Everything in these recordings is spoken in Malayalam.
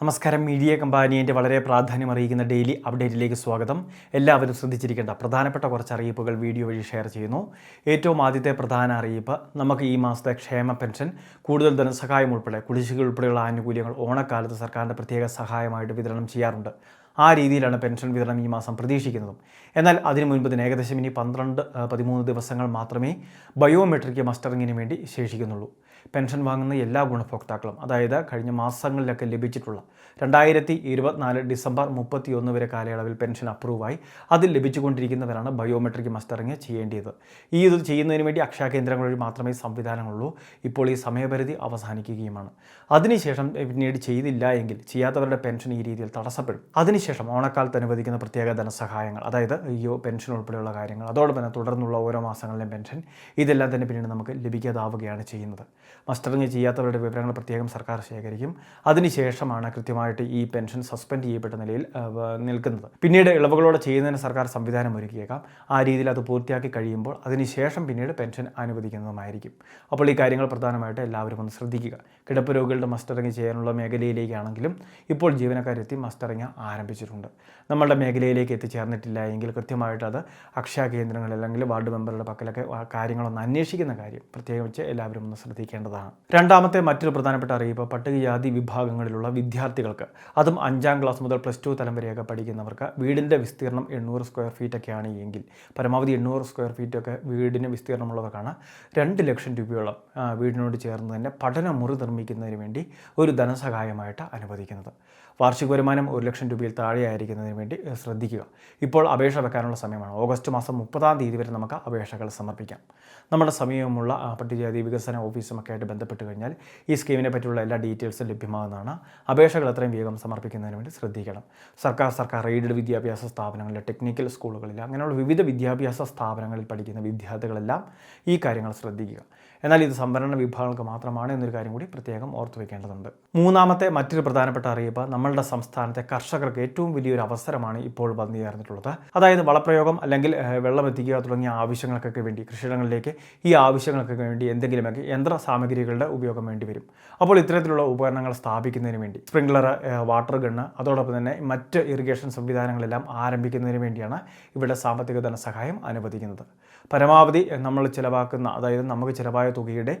നമസ്കാരം. മീഡിയ കമ്പാനിയന്റെ വളരെ പ്രാധാന്യം അറിയിക്കുന്ന ഡെയിലി അപ്ഡേറ്റിലേക്ക് സ്വാഗതം. എല്ലാവരും ശ്രദ്ധിച്ചിരിക്കേണ്ട പ്രധാനപ്പെട്ട കുറച്ച് അറിയിപ്പുകൾ വീഡിയോ വഴി ഷെയർ ചെയ്യുന്നു. ഏറ്റവും ആദ്യത്തെ പ്രധാന അറിയിപ്പ് നമുക്ക് ഈ മാസത്തെ ക്ഷേമ പെൻഷൻ കൂടുതൽ ധനസഹായം ഉൾപ്പെടെ കുടിശ്ശിക ഉൾപ്പെടെയുള്ള ആനുകൂല്യങ്ങൾ ഓണക്കാലത്ത് സർക്കാരിന്റെ പ്രത്യേക സഹായമായിട്ട് വിതരണം ചെയ്യാറുണ്ട്. ആ രീതിയിലാണ് പെൻഷൻ വിതരണം ഈ മാസം പ്രതീക്ഷിക്കുന്നതും എന്നാൽ അതിനു മുൻപ് തന്നെ ഏകദേശം ഇനി പന്ത്രണ്ട് പതിമൂന്ന് ദിവസങ്ങൾ മാത്രമേ ബയോമെട്രിക് മസ്റ്ററിങ്ങിന് വേണ്ടി ശേഷിക്കുന്നുള്ളൂ. പെൻഷൻ വാങ്ങുന്ന എല്ലാ ഗുണഭോക്താക്കളും അതായത് കഴിഞ്ഞ മാസങ്ങളിലൊക്കെ ലഭിച്ചിട്ടുള്ള രണ്ടായിരത്തി ഇരുപത്തിനാല് ഡിസംബർ മുപ്പത്തി ഒന്ന് വരെ കാലയളവിൽ പെൻഷൻ അപ്രൂവായി അതിൽ ലഭിച്ചുകൊണ്ടിരിക്കുന്നവരാണ് ബയോമെട്രിക് മസ്റ്ററിങ് ചെയ്യേണ്ടത് ഈ ഇത് ചെയ്യുന്നതിന് വേണ്ടി അക്ഷയ കേന്ദ്രങ്ങൾ വഴി മാത്രമേ സംവിധാനങ്ങളുള്ളൂ. ഇപ്പോൾ ഈ സമയപരിധി അവസാനിക്കുകയുമാണ്. അതിനുശേഷം പിന്നീട് ചെയ്തില്ല എങ്കിൽ ചെയ്യാത്തവരുടെ പെൻഷൻ ഈ രീതിയിൽ തടസ്സപ്പെടും. അതിനുശേഷം ഓണക്കാലത്ത് അനുവദിക്കുന്ന പ്രത്യേക ധനസഹായങ്ങൾ അതായത് ഈ പെൻഷൻ ഉൾപ്പെടെയുള്ള കാര്യങ്ങൾ അതോടൊപ്പം തന്നെ തുടർന്നുള്ള ഓരോ മാസങ്ങളിലെയും പെൻഷൻ ഇതെല്ലാം തന്നെ പിന്നീട് നമുക്ക് ലഭിക്കാതാവുകയാണ് ചെയ്യുന്നത്. മസ്റ്ററിങ് ചെയ്യാത്തവരുടെ വിവരങ്ങൾ പ്രത്യേകം സർക്കാർ ശേഖരിക്കും. അതിനുശേഷമാണ് കൃത്യമായിട്ട് ഈ പെൻഷൻ സസ്പെൻഡ് ചെയ്യപ്പെട്ട നിലയിൽ നിൽക്കുന്നത്. പിന്നീട് ഇളവുകളോടെ ചെയ്യുന്നതിന് സർക്കാർ സംവിധാനം ഒരുക്കിയേക്കാം. ആ രീതിയിൽ അത് പൂർത്തിയാക്കി കഴിയുമ്പോൾ അതിനുശേഷം പിന്നീട് പെൻഷൻ അനുവദിക്കുന്നതുമായിരിക്കും. അപ്പോൾ ഈ കാര്യങ്ങൾ പ്രധാനമായിട്ട് എല്ലാവരും ഒന്ന് ശ്രദ്ധിക്കുക. കിടപ്പ് രോഗികളുടെ മസ്റ്ററിങ് ചെയ്യാനുള്ള മേഖലയിലേക്കാണെങ്കിലും ഇപ്പോൾ ജീവനക്കാരെത്തി മസ്റ്ററിങ് ആരംഭിച്ചിട്ടുണ്ട് നമ്മളുടെ മേഖലയിലേക്ക് എത്തിച്ചേർന്നിട്ടില്ല എങ്കിൽ കൃത്യമായിട്ട് അത് അക്ഷയ കേന്ദ്രങ്ങളിൽ അല്ലെങ്കിൽ വാർഡ് മെമ്പറുടെ പക്കലൊക്കെ കാര്യങ്ങളൊന്ന് അന്വേഷിക്കുന്ന കാര്യം പ്രത്യേകിച്ച് എല്ലാവരും ഒന്ന് ശ്രദ്ധിക്കേണ്ടതാണ്. രണ്ടാമത്തെ മറ്റൊരു പ്രധാനപ്പെട്ട അറിയിപ്പ് പട്ടികജാതി വിഭാഗങ്ങളിലുള്ള വിദ്യാർത്ഥികൾക്ക്. അതും അഞ്ചാം ക്ലാസ് മുതൽ പ്ലസ് ടു തലം വരെയൊക്കെ പഠിക്കുന്നവർക്ക് വീടിന്റെ വിസ്തീർണം എണ്ണൂറ് സ്ക്വയർ ഫീറ്റ് ഒക്കെയാണ് എങ്കിൽ പരമാവധി എണ്ണൂറ് സ്ക്വയർ ഫീറ്റ് ഒക്കെ വീടിന് വിസ്തീർണമുള്ളവർക്കാണ് രണ്ട് ലക്ഷം രൂപയോളം വീടിനോട് ചേർന്ന് തന്നെ പഠനമുറി നിർമ്മിക്കുന്നതിന് വേണ്ടി ഒരു ധനസഹായമായിട്ട് അനുവദിക്കുന്നത്. വാർഷിക വരുമാനം ഒരു ലക്ഷം രൂപയിൽ താഴെയായിരിക്കുന്നതിന് വേണ്ടി ശ്രദ്ധിക്കുക. ഇപ്പോൾ അപേക്ഷ വെക്കാനുള്ള സമയമാണ്. ഓഗസ്റ്റ് മാസം മുപ്പതാം തീയതി വരെ നമുക്ക് അപേക്ഷകൾ സമർപ്പിക്കാം. നമ്മുടെ സമീപമുള്ള പട്ടികജാതി വികസന ഓഫീസുമൊക്കെ ആയിട്ട് ബന്ധപ്പെട്ട് കഴിഞ്ഞാൽ ഈ സ്കീമിനെ പറ്റിയുള്ള എല്ലാ ഡീറ്റെയിൽസും ലഭ്യമാകുന്നതാണ്. അപേക്ഷകൾ എത്രയും വേഗം സമർപ്പിക്കുന്നതിന് വേണ്ടി ശ്രദ്ധിക്കണം. സർക്കാർ സർക്കാർ എയ്ഡഡ് വിദ്യാഭ്യാസ സ്ഥാപനങ്ങളിൽ ടെക്നിക്കൽ സ്കൂളുകളിൽ അങ്ങനെയുള്ള വിവിധ വിദ്യാഭ്യാസ സ്ഥാപനങ്ങളിൽ പഠിക്കുന്ന വിദ്യാർത്ഥികളെല്ലാം ഈ കാര്യങ്ങൾ ശ്രദ്ധിക്കുക. എന്നാൽ ഇത് സംവരണ വിഭാഗങ്ങൾക്ക് മാത്രമാണ് എന്നൊരു കാര്യം കൂടി പ്രത്യേകം ഓർത്തു വെക്കേണ്ടതുണ്ട്. മൂന്നാമത്തെ മറ്റൊരു പ്രധാനപ്പെട്ട അറിയിപ്പ് നമ്മളുടെ സംസ്ഥാനത്തെ കർഷകർക്ക് ഏറ്റവും വലിയൊരു അവസരമാണ് ഇപ്പോൾ വന്നു ചേർന്നിട്ടുള്ളത്. അതായത് വളപ്രയോഗം അല്ലെങ്കിൽ ഏഹ്, വെള്ളം എത്തിക്കുക തുടങ്ങിയ ആവശ്യങ്ങൾക്കൊക്കെ വേണ്ടി കൃഷിയിടങ്ങളിലേക്ക് ഈ ആവശ്യങ്ങൾക്കൊക്കെ വേണ്ടി എന്തെങ്കിലുമൊക്കെ യന്ത്ര സാമഗ്രികളുടെ ഉപയോഗം വേണ്ടി വരും. അപ്പോൾ ഇത്തരത്തിലുള്ള ഉപകരണങ്ങൾ സ്ഥാപിക്കുന്നതിന് വേണ്ടി സ്പ്രിംഗ്ലർ വാട്ടർ ഗണ്ണ് അതോടൊപ്പം തന്നെ മറ്റ് ഇറിഗേഷൻ സംവിധാനങ്ങളെല്ലാം ആരംഭിക്കുന്നതിന് വേണ്ടിയാണ് ഇവിടെ സാമ്പത്തിക ധനസഹായം അനുവദിക്കുന്നത്. പരമാവധി നമ്മൾ ചിലവാക്കുന്ന അതായത് നമുക്ക് ചിലവായ തുകയുടെ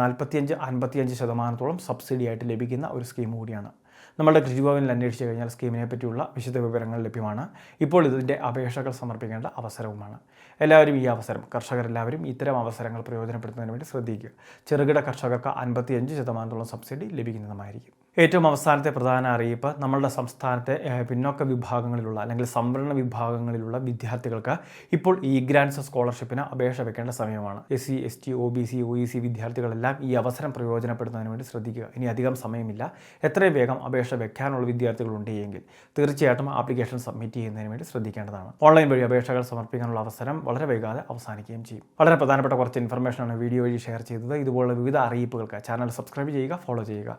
നാൽപ്പത്തിയഞ്ച് അൻപത്തിയഞ്ച് ശതമാനത്തോളം സബ്സിഡി ആയിട്ട് ലഭിക്കുന്ന ഒരു സ്കീം കൂടിയാണ്. നമ്മുടെ കൃഷിഭവനിൽ അന്വേഷിച്ച് കഴിഞ്ഞാൽ സ്കീമിനെ പറ്റിയുള്ള വിശദ വിവരങ്ങൾ ലഭ്യമാണ്. ഇപ്പോൾ ഇതിന്റെ അപേക്ഷകൾ സമർപ്പിക്കേണ്ട അവസരവുമാണ്. എല്ലാവരും ഈ അവസരം കർഷകരെല്ലാവരും ഇത്തരം അവസരങ്ങൾ പ്രയോജനപ്പെടുത്തുന്നതിന് വേണ്ടി ശ്രദ്ധിക്കുക. ചെറുകിട കർഷകർക്ക് അൻപത്തിയഞ്ച് ശതമാനത്തോളം സബ്സിഡി ലഭിക്കുന്നതുമായിരിക്കും. ഏറ്റവും അവസാനത്തെ പ്രധാന അറിയിപ്പ് നമ്മളുടെ സംസ്ഥാനത്തെ പിന്നോക്ക വിഭാഗങ്ങളിലുള്ള അല്ലെങ്കിൽ സംവരണ വിഭാഗങ്ങളിലുള്ള വിദ്യാർത്ഥികൾക്ക് ഇപ്പോൾ ഈ ഗ്രാൻസ് സ്കോളർഷിപ്പിന് അപേക്ഷ വെക്കേണ്ട സമയമാണ്. S C S T O B C O E C വിദ്യാർത്ഥികളെല്ലാം ഈ അവസരം പ്രയോജനപ്പെടുത്തുന്നതിന് വേണ്ടി ശ്രദ്ധിക്കുക. ഇനി അധികം സമയമില്ല. എത്രയും വേഗം അപേക്ഷ വെക്കാനുള്ള വിദ്യാർത്ഥികളുണ്ട് എങ്കിൽ തീർച്ചയായിട്ടും ആപ്ലിക്കേഷൻ സബ്മിറ്റ് ചെയ്യുന്നതിന് വേണ്ടി ശ്രദ്ധിക്കേണ്ടതാണ്. ഓൺലൈൻ വഴി അപേക്ഷകൾ സമർപ്പിക്കാനുള്ള അവസരം വളരെ വൈകാതെ അവസാനിക്കുകയും ചെയ്യും. വളരെ പ്രധാനപ്പെട്ട കുറച്ച് ഇൻഫർമേഷനാണ് വീഡിയോ വഴി ഷെയർ ചെയ്തത്. ഇതുപോലുള്ള വിവിധ അറിയിപ്പുകൾക്ക് ചാനൽ സബ്സ്ക്രൈബ് ചെയ്യുക ഫോളോ ചെയ്യുക.